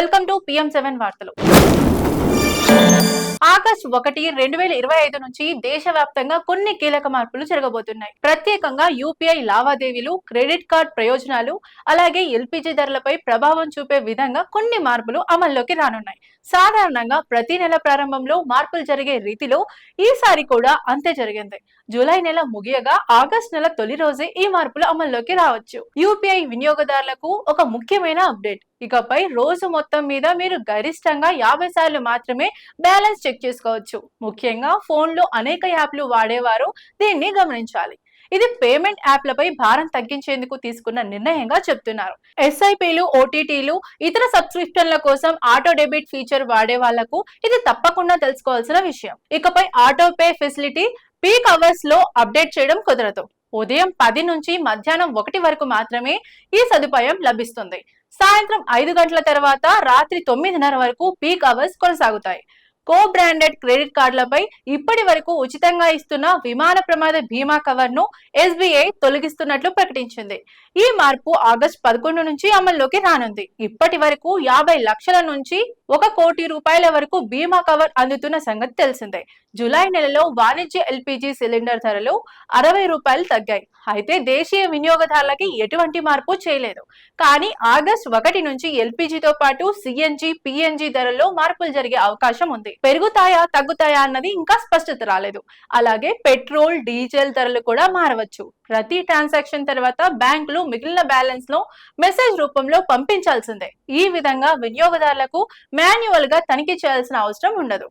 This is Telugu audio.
వెల్కమ్ టు పిఎం సెవెన్ వార్తలు. ఆగస్ట్ ఒకటి రెండు వేల ఇరవై ఐదు నుంచి దేశవ్యాప్తంగా కొన్ని కీలక మార్పులు జరగబోతున్నాయి. ప్రత్యేకంగా యూపీఐ లావాదేవీలు క్రెడిట్ కార్డ్ ప్రయోజనాలు అలాగే ఎల్పిజి ధరలపై ప్రభావం చూపే విధంగా కొన్ని మార్పులు అమల్లోకి రానున్నాయి. సాధారణంగా ప్రతి నెల ప్రారంభంలో మార్పులు జరిగే రీతిలో ఈసారి కూడా అంతే జరిగింది. జూలై నెల ముగియగా ఆగస్ట్ నెల తొలి రోజే ఈ మార్పులు అమల్లోకి రావచ్చు. యూపీఐ వినియోగదారులకు ఒక ముఖ్యమైన అప్డేట్. ఇకపై రోజు మొత్తం మీద మీరు గరిష్టంగా యాభై సార్లు మాత్రమే బ్యాలెన్స్ చెక్ చేసుకోవచ్చు. ముఖ్యంగా ఫోన్లో అనేక యాప్లు వాడేవారు దీన్ని గమనించాలి. ఇది పేమెంట్ యాప్లపై భారం తగ్గించేందుకు తీసుకున్న నిర్ణయంగా చెప్తున్నారు. ఎస్ఐపిలు ఓటీటీలు ఇతర సబ్స్క్రిప్షన్ల కోసం ఆటో డెబిట్ ఫీచర్ వాడే వాళ్ళకు ఇది తప్పకుండా తెలుసుకోవాల్సిన విషయం. ఇకపై ఆటో పే ఫెసిలిటీ పీక్ అవర్స్లో అప్డేట్ చేయడం కుదరదు. ఉదయం పది నుంచి మధ్యాహ్నం ఒకటి వరకు మాత్రమే ఈ సదుపాయం లభిస్తుంది. సాయంత్రం ఐదు గంటల తర్వాత రాత్రి తొమ్మిదిన్నర వరకు పీక్ అవర్స్ కొనసాగుతాయి. కో బ్రాండెడ్ క్రెడిట్ కార్డులపై ఇప్పటి వరకు ఉచితంగా ఇస్తున్న విమాన ప్రమాద బీమా కవర్ను ఎస్బీఐ తొలగిస్తున్నట్లు ప్రకటించింది. ఈ మార్పు ఆగస్టు పదకొండు నుంచి అమల్లోకి రానుంది. ఇప్పటి వరకు యాభై లక్షల నుంచి ఒక కోటి రూపాయల వరకు బీమా కవర్ అందుతున్న సంగతి తెలిసిందే. జూలై నెలలో వాణిజ్య ఎల్పిజి సిలిండర్ ధరలు అరవై రూపాయలు తగ్గాయి. అయితే దేశీయ వినియోగదారులకి ఎటువంటి మార్పు చేయలేదు. కానీ ఆగస్ట్ ఒకటి నుంచి ఎల్పిజితో పాటు సిఎన్జి పిఎన్జి ధరల్లో మార్పులు జరిగే అవకాశం ఉంది. పెరుగుతాయా తగ్గుతాయా అన్నది ఇంకా స్పష్టత రాలేదు. అలాగే పెట్రోల్ డీజిల్ ధరలు కూడా మారవచ్చు. ప్రతి ట్రాన్సాక్షన్ తర్వాత బ్యాంకులు మిగిలిన బ్యాలెన్స్లో మెసేజ్ రూపంలో పంపించాల్సిందే. ఈ విధంగా వినియోగదారులకు మాన్యువల్గా తనిఖీ చేయాల్సిన అవసరం ఉండదు.